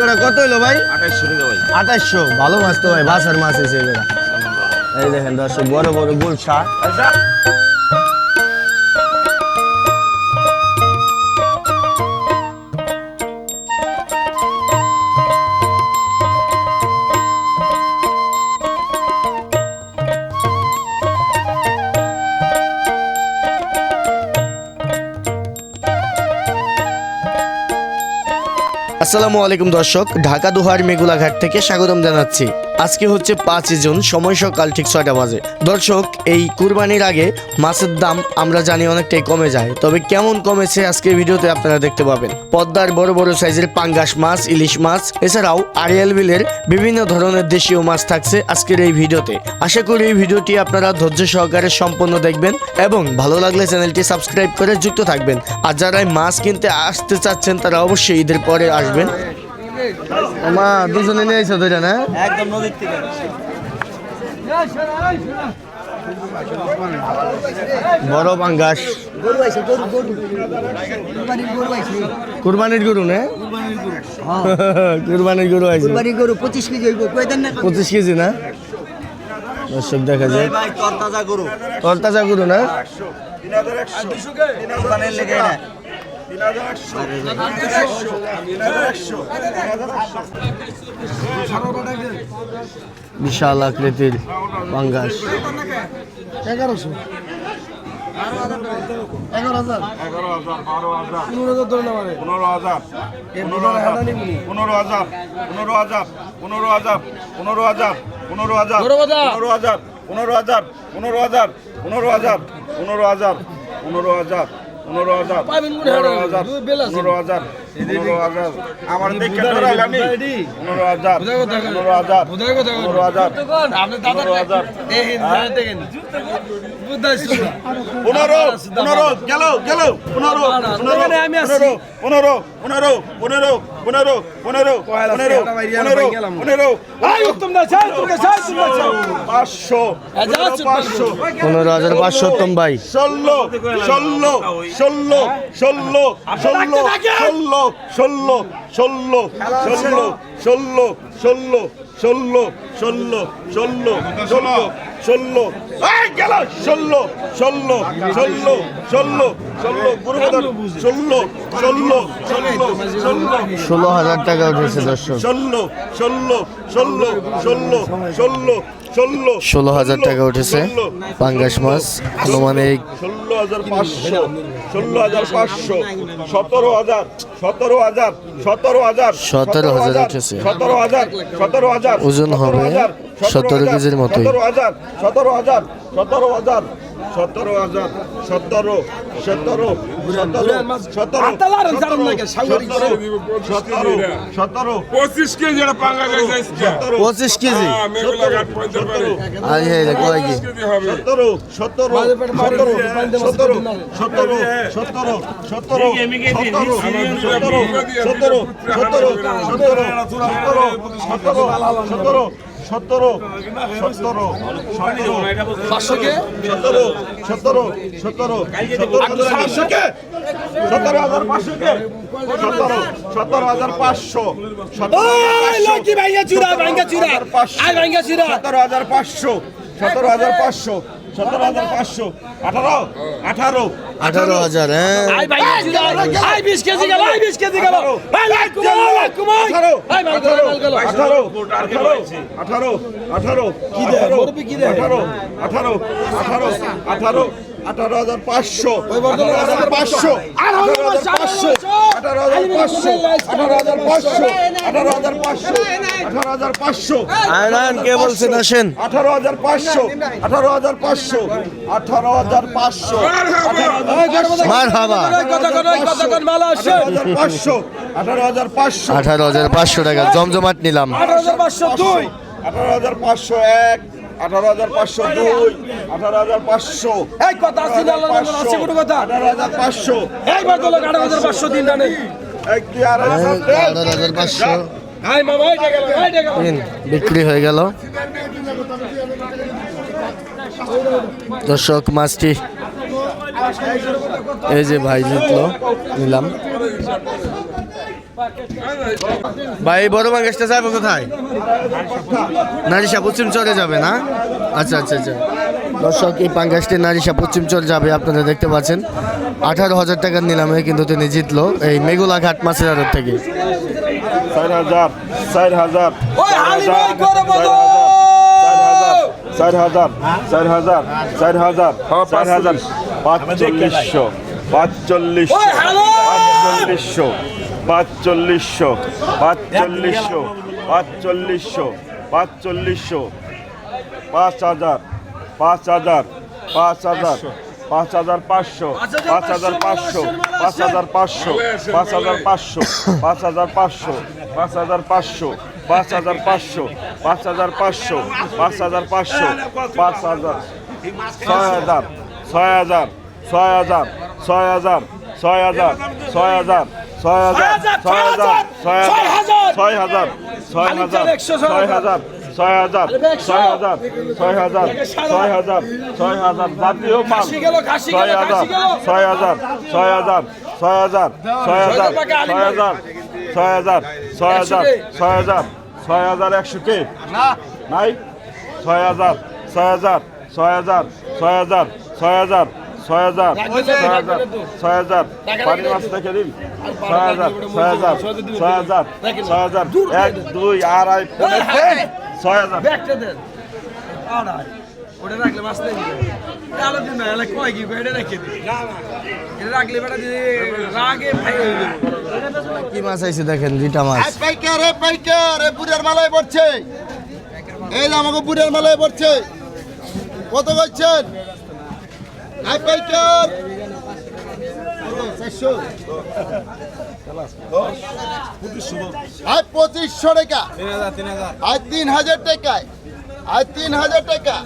করে কত হইল ভাই? আঠাইশশো টাকা ভাই। আঠাশশো ভালো মাছ তো ভাই বাসার মাছ এসে এগুলো। এই দেখেন দর্শক বড় বড় গুলশা। আসসালামু আলাইকুম দর্শক ঢাকা দোহার মেগুলাঘাট থেকে স্বাগতম জানাচ্ছি। আজকে হচ্ছে পাঁচই জুন, সময় সকাল ঠিক ছয়টা বাজে। দর্শক, এই কুরবানির আগে মাছের দাম আমরা জানি অনেকটাই কমে যায়, তবে কেমন কমেছে আজকে ভিডিওতে আপনারা দেখতে পাবেন। পদ্মার বড় বড় সাইজের পাঙ্গাস মাছ, ইলিশ মাছ, এছাড়াও আরিয়াল বিলের বিভিন্ন ধরনের দেশীয় মাছ থাকছে আজকের এই ভিডিওতে। আশা করি এই ভিডিওটি আপনারা ধৈর্য সহকারে সম্পূর্ণ দেখবেন এবং ভালো লাগলে চ্যানেলটি সাবস্ক্রাইব করে যুক্ত থাকবেন। আর যারা মাছ কিনতে আসতে চাচ্ছেন, তারা অবশ্যই ঈদের পরে আসবেন। মা দুজনে নিয়ে আইসো দুইটা না? একদম নদীর থেকে বড় পাঙ্গাস। কুরবানির গরু না? কুরবানির গরু আছে গরু পঁচিশ কেজি পঁচিশ কেজি না? দর্শক দেখা যায় তরতাজা গরু। তরতাজা গরু না? বিশাল আকৃতির পাঙ্গাস এগারোশো এগারো হাজার পনেরো হাজার পনেরো হাজার পনেরো হাজার পনেরো হাজার পনেরো হাজার পনেরো হাজার পনেরো হাজার পনেরো হাজার পনেরো হাজার পনেরো হাজার পনেরো হাজার পনেরো হাজার পনেরো হাজার পনেরো হাজার পনেরো হাজার পনেরো হাজার পনেরো হাজার আমার দেখে পনেরো হাজার পনেরো হাজার পনেরো হাজার পনেরো হাজার। পনেরো পনেরো গেল গেল পনেরো পনেরো পনেরো। পনেরো পনেরো পনেরো পনেরো পনেরো পনেরো পনেরো পাঁচশো পাঁচশো পনেরো হাজার পাঁচশো উত্তম ভাই ষোলো ষোলো ষোলো ষোলো ষোলো ষোলো ষোলো ষোলো ষোলো ষোলো ষোলো ষোলো ষোলো ষোলো ষোলো ষোলো। গেল ষোলো ষোলো ষোলো ষোলো ষোলো। গুরুবাদন ষোলো ষোলো ষোলো ষোলো। ষোলো হাজার টাকা উঠেছে দর্শক। ষোলো ষোলো ষোলো ষোলো ষোলো ষোলো হাজার টাকা উঠেছে পাঙ্গাস মাছ আনুমানিক ষোলো হাজার পাঁচশো ষোলো হাজার পাঁচশো সতেরো হাজার সতেরো হাজার সতেরো হাজার সতেরো হাজার উঠেছে। সতেরো হাজার সতেরো হাজার ওজন হবে সতেরো কেজির মতোই। সতেরো হাজার সতেরো হাজার সতেরো হাজার সতেরো হাজার সতেরো সতেরো সতেরো সতেরো সতেরো সতেরো সতেরো পঁচিশ কেজি হ্যাঁ, পঁচিশ কেজি সতেরো সতেরো সতেরো সতেরো সতেরো সতেরো সতেরো সতেরো সতেরো সতেরো সতেরো সতেরো সতেরো সতেরো সতেরো সতেরো সতেরো পাঁচশোকে? সতেরো সতেরো সতেরো সতেরো হাজার পাঁচশোকে? সতেরো সতেরো হাজার পাঁচশো সতেরো হাজার পাঁচশো সতেরো হাজার পাঁচশো সতেরো হাজার পাঁচশো। সতেরো হাজার পাঁচশো। আঠারো? আঠারো। আঠারো হাজার হ্যাঁ। আঠারো। আঠারো আঠারো আঠারো। আঠারো আঠারো হাজার পাঁচশো আঠারো হাজার পাঁচশো আঠারো হাজার পাঁচশো আঠারো হাজার পাঁচশো আঠারো হাজার পাঁচশো আঠারো হাজার পাঁচশো আঠারো হাজার পাঁচশো আয়নান কে বলছেন আসেন আঠারো হাজার পাঁচশো আঠারো হাজার পাঁচশো আঠারো হাজার পাঁচশো পাঁচশো আঠারো হাজার পাঁচশো আঠারো হাজার পাঁচশো টাকা জমজমাট নিলাম দুই আঠারো হাজার পাঁচশো এক আঠারো হাজার পাঁচশো দুই আঠারো হাজার পাঁচশো আঠারো হাজার পাঁচশো। এক দুই আড়াই হাজার আঠারো হাজার পাঁচশো। বিক্রি হয়ে গেল। দর্শক মাছটি এই যে ভাই জিতলো নিলাম। ভাই বড় বাঙ্গাসটা যাবে কোথায়? নারিশা পশ্চিম চরে যাবে না? আচ্ছা আচ্ছা আচ্ছা। দর্শক এই পাঙ্গাসটি নারিশা পশ্চিম চর যাবে আপনারা দেখতে পাচ্ছেন। আঠারো হাজার টাকার নিলামে কিন্তু তিনি জিতলো এই মেগুলা ঘাট মাছের আড়ত থেকে। চার হাজার চার হাজার চার হাজার চার হাজার চার হাজার চার হাজার পাঁচচল্লিশশো পাঁচচল্লিশশো পাঁচচল্লিশশো পাঁচচল্লিশশো পাঁচচল্লিশশো পাঁচচল্লিশশো পাঁচচল্লিশশো পাঁচ হাজার পাঁচ হাজার পাঁচ হাজার পাঁচ হাজার পাঁচশো পাঁচ হাজার পাঁচশো পাঁচ হাজার পাঁচশো পাঁচ হাজার পাঁচশো পাঁচ হাজার পাঁচশো পাঁচ হাজার পাঁচশো পাঁচ হাজার পাঁচশো পাঁচ হাজার পাঁচশো পাঁচ হাজার পাঁচশো পাঁচ হাজার ছয় হাজার ছয় হাজার ছয় হাজার ছয় হাজার ছয় হাজার ছয় হাজার ছয় হাজার ছয় হাজার ছয় হাজার ছয় হাজার ছয় হাজার ছয় হাজার ছয় হাজার ছয় হাজার ছয় হাজার ছয় হাজার ছয় হাজার জাতীয় মাল ছয় হাজার ছয় হাজার ছয় হাজার ছয় হাজার ছয় হাজার ছয় হাজার ছয় হাজার ছয় হাজার ছয় হাজার ছয় হাজার একশো কে নাই ছয় হাজার ছয় হাজার ছয় হাজার ছয় হাজার ছয় হাজার ছয় হাজার ছয় হাজার ছয় হাজার। পানি মাছ দেখে দিন। ছয় হাজার ছয় হাজার ছয় হাজার ছয় হাজার। এক দুই আড়াই ছয় হাজার। ব্যাগটা দেন। আড়াই ওটা রাখলে মাছ নেই। আলো দিন না এলা কয় কি এটা রেখে দিই এটা রাখলে বেটা যদি রাগে ভাই কি মাছ আইছে দেখেন দুইটা মাছ। পাইকার রে পাইকার এ বুড়ের মালায় পড়ছে। এই আমাকে বুড়ের মালায় পড়ছে। কত করছেন আই পঁচিশশো টাকা আই তিন হাজার টাকায়। আই তিন হাজার টাকা।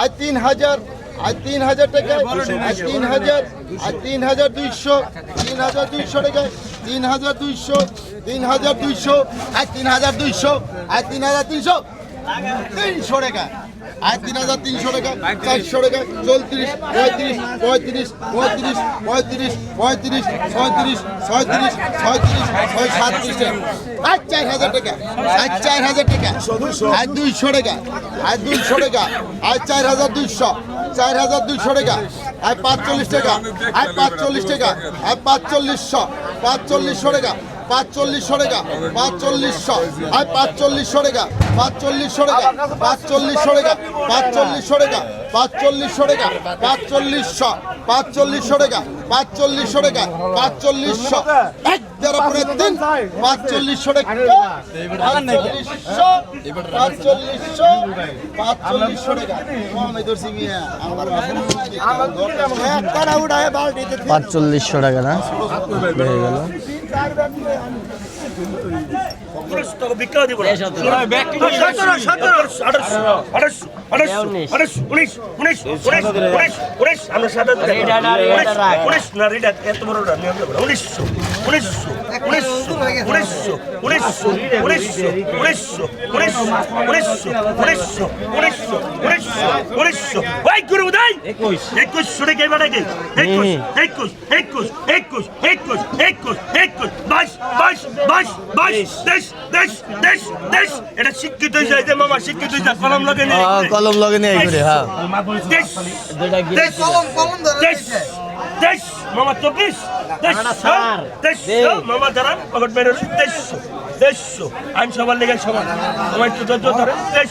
আই তিন হাজার। আই তিন হাজার টাকা আই তিন হাজার। আই তিন হাজার দুইশো। তিন হাজার দুইশো টাকা তিন হাজার দুইশো। তিন হাজার দুইশো। আই তিন হাজার দুইশো। আই তিন হাজার তিনশো। তিনশো টাকা আয় তিন হাজার তিনশো টাকা, চারশো টাকা, চৌত্রিশ, পঁয়ত্রিশ পঁয়ত্রিশ পঁয়ত্রিশ পঁয়ত্রিশ পঁয়ত্রিশ, ছয়ত্রিশ ছয়ত্রিশ ছয়ত্রিশ, ছয় সাতত্রিশ টাকা। চার হাজার টাকা, আয় চার হাজার টাকা, আয় দুইশো টাকা, আয় দুইশো টাকা, আয় চার হাজার দুইশো, চার হাজার দুইশো টাকা, আয় পাঁচচল্লিশ টাকা, আয় পাঁচচল্লিশ টাকা, আয় পাঁচচল্লিশশো পাঁচচল্লিশশো টাকা পাঁচচল্লিশশো টাকা পাঁচচল্লিশশো। আয় পাঁচচল্লিশশো পাঁচচল্লিশশো এক তিন পাঁচচল্লিশশো পাঁচচল্লিশশো পাঁচচল্লিশশো টাকা। উনিশশো উনিশশো উনিশশো উনিশশো উনিশশো উনিশশো উনিশশো উঠায় বালতিতে পাঁচচল্লিশশো টাকা না হয়ে গেল একুশশো টাকা এবার আগে একুশ একুশ একুশ একুশ একুশ একুশ একুশ বাইশ বাইশ বাইশ বাইশ দেশ দেশ দেশ দেশ এটা শিক্ষিত হয়ে যায় যে মামা শিক্ষিত হয়ে যায় কলম লাগে নেই কলম লগে হ্যাঁ। দেশ দেশ দেশ দেশ মামা চব্বিশ দেশ দেশ মামা দাঁড়ান পকেট মেরে দেড়শো দেড়শো আইন সবার লেগে সমান। আমার ধরে দেশ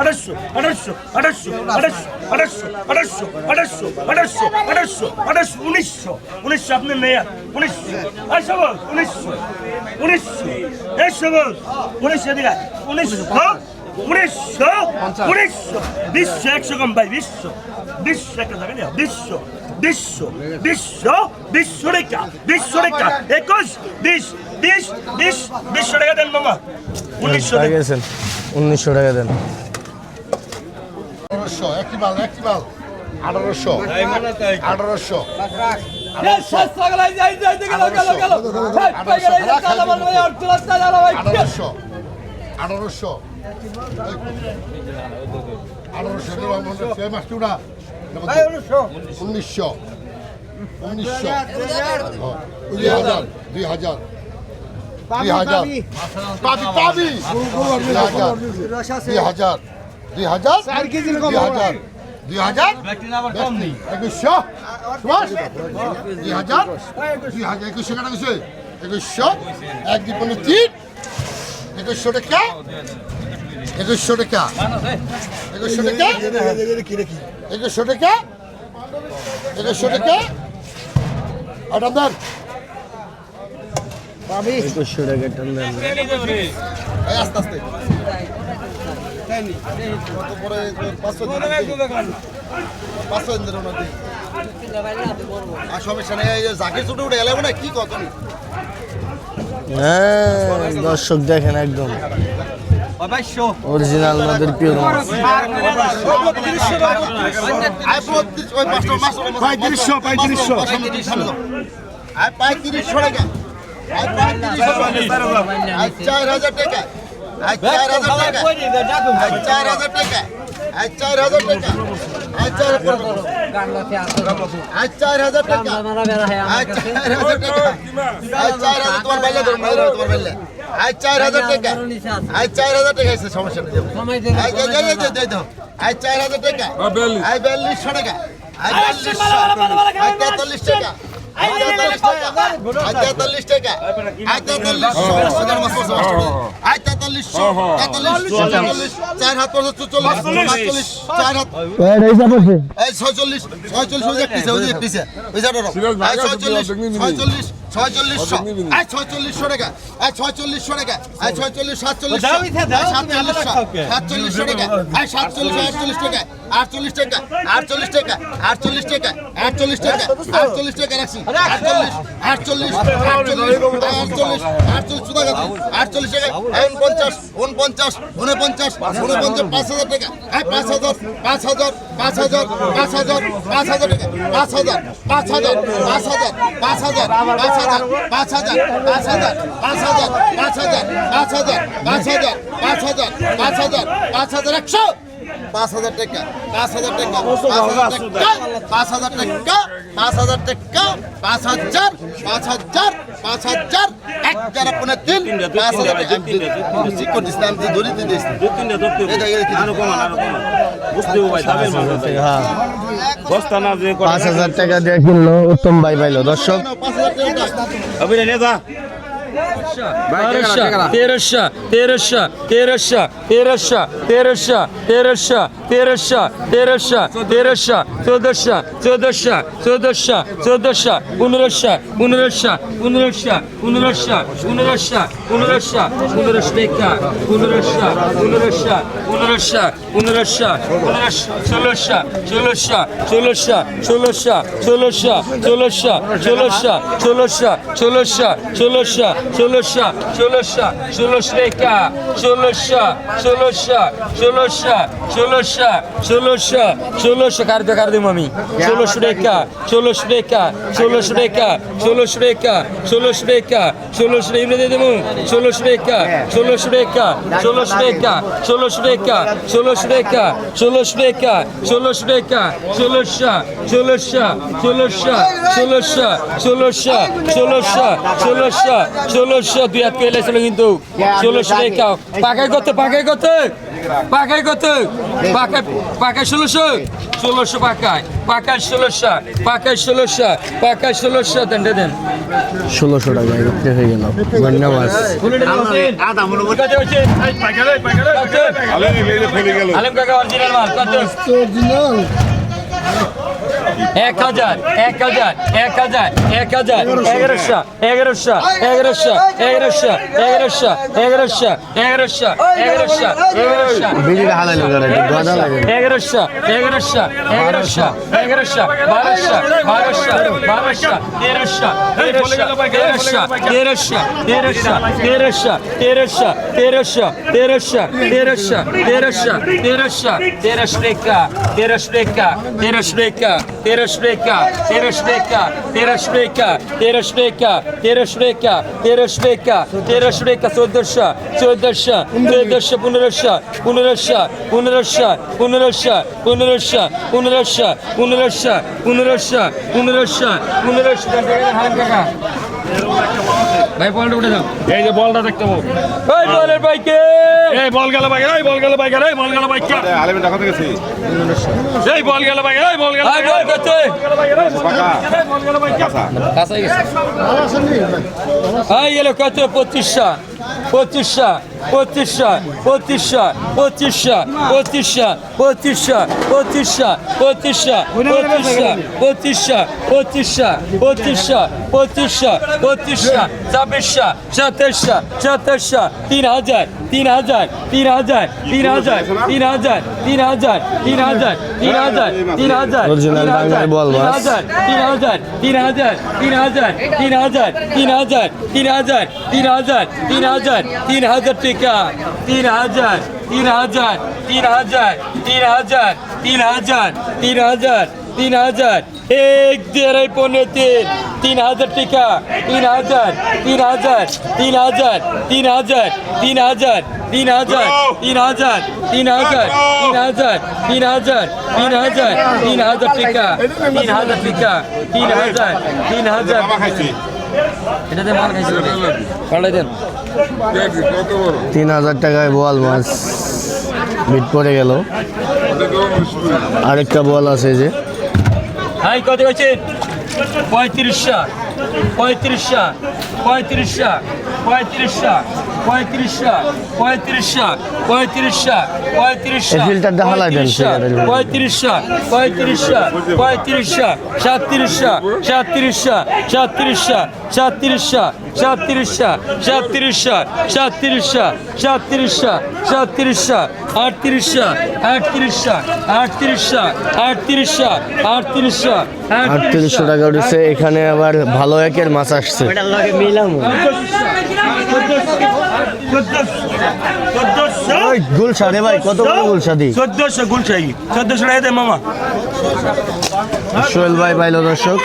আঠাশশো আঠাশশো আঠাশশো আঠাশশো আঠাশশো আঠাশশো আঠাশশো আঠাশশো আঠাশশো উনিশশো উনিশশো আপনি মেয়ার উনিশশো এই সবল উনিশশো উনিশশো এই সবল উনিশশো দিঘা উনিশশো উনিশশো উনিশশো বিশ্ব একশো কম ভাই বিশ্ব বিশ্ব একটা থাকে না বিশ্ব দেড়শো দেড়শো দেড়শো টাকা দেড়শো টাকা একুশ বিশ বিশ বিশ বিশশো টাকা দেন মামা উনিশশো টাকা গেছেন উনিশশো টাকা দেন আঠারোশো একটি মাল একটি মাল আঠারোশো আঠারোশো। আঠারোশো। আঠারোশো। আঠারোশো। মাসটি না উনিশশো। উনিশশো। দুই হাজার দুই হাজার। দুই হাজার পাবি পাবি। দুই হাজার। দুই হাজার? দুই হাজার। দুই হাজার? দুই হাজার একুশশো? দুই হাজার? দুই হাজার। একুশশো টাকা একুশশো? একুশশো? এক দুই পনেরো তিন। একুশশো টাকা? একুশশো টাকা? একুশশো টাকা? একুশশো টাকা? একুশশো টাকা? আটাম দেন। একুশশো টাকা আস্তে আস্তে। কি হ্যাঁ দর্শক দেখেন একদম। অরিজিনাল নদীর পিওর পঁয়ত্রিশশো পঁয়ত্রিশশো। পঁয়ত্রিশশো টাকা। চার হাজার টাকা। চার হাজার টাকা। চার হাজার টাকা। চার হাজার টাকা। চার হাজার টাকা। সমস্যা নেই। চার হাজার টাকা। বিয়াল্লিশশো টাকা। তেতাল্লিশ টাকা। তেতাল্লিশ টাকা। তেতাল্লিশ চার হাত চল্লিশ চার হাত। ছয়চল্লিশ ছয়চল্লিশ ওই যে পিছিয়ে ওই যে পিছিয়ে ওই যে ছয়চল্লিশ ছয়চল্লিশ ছয়চল্লিশশো আর ছয়চল্লিশশো টাকা আর ছয়চল্লিশশো টাকা আর ছয়চল্লিশ সাতচল্লিশ সাতচল্লিশশো সাতচল্লিশশো টাকা আর সাতচল্লিশ আটচল্লিশ টাকা। আটচল্লিশ টাকা আটচল্লিশ টাকা আটচল্লিশ টাকা আটচল্লিশ টাকা আটচল্লিশ টাকা রাখছি আটচল্লিশ আটচল্লিশ আটচল্লিশ আটচল্লিশ গেছে আটচল্লিশ টাকা উনপঞ্চাশ উনপঞ্চাশ উনপঞ্চাশ উনপঞ্চাশ পাঁচ হাজার টাকা পাঁচ হাজার পাঁচ হাজার পাঁচ হাজার পাঁচ হাজার পাঁচ হাজার টাকা পাঁচ হাজার পাঁচ হাজার পাঁচ হাজার পাঁচ হাজার পাঁচ হাজার পাঁচ হাজার পাঁচ হাজার পাঁচ হাজার পাঁচ হাজার পাঁচ হাজার পাঁচ হাজার পাঁচ হাজার পাঁচ হাজার পাঁচ হাজার একশো পাঁচ হাজার টাকা পাঁচ হাজার টাকা পাঁচ হাজার টাকা পাঁচ হাজার টাকা পাঁচ হাজার পাঁচ হাজার পাঁচ হাজার এক যারা পুনে তিন পাঁচ হাজার টাকা ঠিক করে দিস আমি ধরে দিয়ে পাঁচ হাজার টাকা দিয়ে কিনলো উত্তম ভাই পাইলো। দর্শক পাঁচ হাজার টাকা অভিনয় নেতা তেরোশো তেরোশো তেরোশো তেরোশো তেরোশো তেরোশো তেরোশো তেরোশো তেরোশো চোদ্দশো চোদ্দশো চোদ্দশো চোদ্দশো পনেরোশো পনেরোশো পনেরোশো পনেরোশো পনেরোশো পনেরোশো পনেরোশো টাকা পনেরোশো পনেরোশো পনেরোশো পনেরোশো পনেরোশো ষোলোশো ষোলোশো ষোলোশো ষোলোশো ষোলোশো ষোলোশো ষোলোশো ষোলোশো ষোলোশো ষোলোশো ষোলোশো ষোলোশো ষোলোশো ষোলোশো ষোলোশো ষোলোশো কার দে কার দিব আমি ষোলোশো টাকা ষোলোশো টাকা ষোলোশো টাকা ষোলোশো টাকা ষোলোশো টাকা ষোলোশো টাকা দিয়ে দেবো ষোলোশো টাকা ষোলোশো টাকা ষোলোশো টাকা ষোলোশো টাকা ষোলোশো টাকা ষোলোশো টাকা ষোলোশো টাকা ষোলোশো ষোলোশো ষোলোশো ষোলোশো ষোলোশো ষোলোশো ষোলোশো ষোলোশো দুই হাত পেয়ে লেছিল কিন্তু। ষোলোশো টাকা পাকায় কত পাকায় কত পাকায় কত পাকায় পাকায় ষোলোশো ষোলোশো পাকায় পাকায় ষোলোশো পাকায় ষোলোশো পাকায় ষোলোশো। দেন দেন ষোলোশো টাকা বিক্রি হয়ে গেল। ধন্যবাদ। আলম কাকা অরিজিনাল মাল কত? এক হাজার এক হাজার এক হাজার এক হাজার এগারোশো এগারোশো এগারোশো এগারোশো এগারোশো এগারোশো এগারোশো এগারোশো এগারোশো এগারোশো এগারোশো এগারোশো বারোশো বারোশো বারোশো তেরোশো তেরোশো তেরোশো তেরোশো তেরোশো তেরোশো তেরোশো তেরোশো তেরোশো তেরোশো তেরোশো তেরোশো তেরোশো রেখা তেরোশো রেখা তেরোশো রেখা তেরোশো রেখা তেরোশো রেখা তেরোশো রেখা তেরোশো রেখা তেরোশো রেখা তেরোশো রেখা তেরোশো রেখা চোদ্দশো চোদ্দশো চোদ্দশো পনেরোশো পনেরোশো পনেরোশো পনেরোশো পনেরোশো পনেরোশো পনেরোশো পনেরোশো পনেরোশো পনেরোশো ভাই বলটা উঠে দাও। এই যে বলটা দেখতে পাবো। ওই বলের বাইকে। এই বল গেল বাইকে এই বল গেল বাইকে এই বল গেল বাইকে। আলিমের টাকা গেছি। এই বল গেল বাইকে এই বল গেল ভাই বল করতে বল গেল বাইকে কাছাই গেছে। এই এলো কত পঁচিশশো পঁচিশশো পঁচিশশো পঁচিশশো পঁচিশশো পঁচিশশো পঁচিশশো পঁচিশশো পঁচিশশো পঁচিশশো পঁচিশশো পঁচিশশো পঁচিশশো পঁচিশশো ছাব্বিশশো সাতাশশো সাতাশশো তিন হাজার তিন হাজার তিন হাজার তিন হাজার তিন হাজার তিন হাজার তিন হাজার তিন হাজার তিন হাজার তিন। হাজার তিন হাজার তিন হাজার তিন হাজার তিন হাজার তিন হাজার তিন হাজার তিন হাজার তিন হাজার তিন হাজার টাকা তিন হাজার তিন হাজার তিন হাজার তিন হাজার তিন হাজার তিন হাজার তিন হাজার এক দেড়াই পনেরো তিন তিন হাজার টাকা তিন হাজার তিন হাজার তিন হাজার তিন হাজার তিন হাজার তিন হাজার তিন হাজার তিন হাজার তিন হাজার তিন হাজার তিন হাজার তিন হাজার টাকা তিন হাজার টাকা তিন হাজার তিন হাজার তিন হাজার টাকায় বোয়াল মাছ বিট পড়ে গেল আরেকটা বল আছে যে হাই কত হয়েছেন পঁয়ত্রিশশো পঁয়ত্রিশশো পঁয়ত্রিশশো পঁয়ত্রিশশো পঁয়ত্রিশশো পঁয়ত্রিশশো পঁয়ত্রিশশো পঁয়ত্রিশশো। পঁয়ত্রিশশো পঁয়ত্রিশশো পঁয়ত্রিশশো সাতত্রিশশো সাতত্রিশশো সাতত্রিশশো সাতত্রিশশো সাতত্রিশশো সাতত্রিশশো সাতত্রিশশো সাতত্রিশশো সাতত্রিশশো আটত্রিশশো আটত্রিশশো আটত্রিশশো আটত্রিশশো আটত্রিশশো আটত্রিশশো টাকা উঠেছে। এখানে আবার ভালো একের মাছ আসছে। চোদ্দশো ওই গুলশা রে ভাই কত বড় গুলশা দি চোদ্দশো গুল চাই চোদ্দশো টাকা দে মামা। সোহেল ভাই বাইল দর্শক।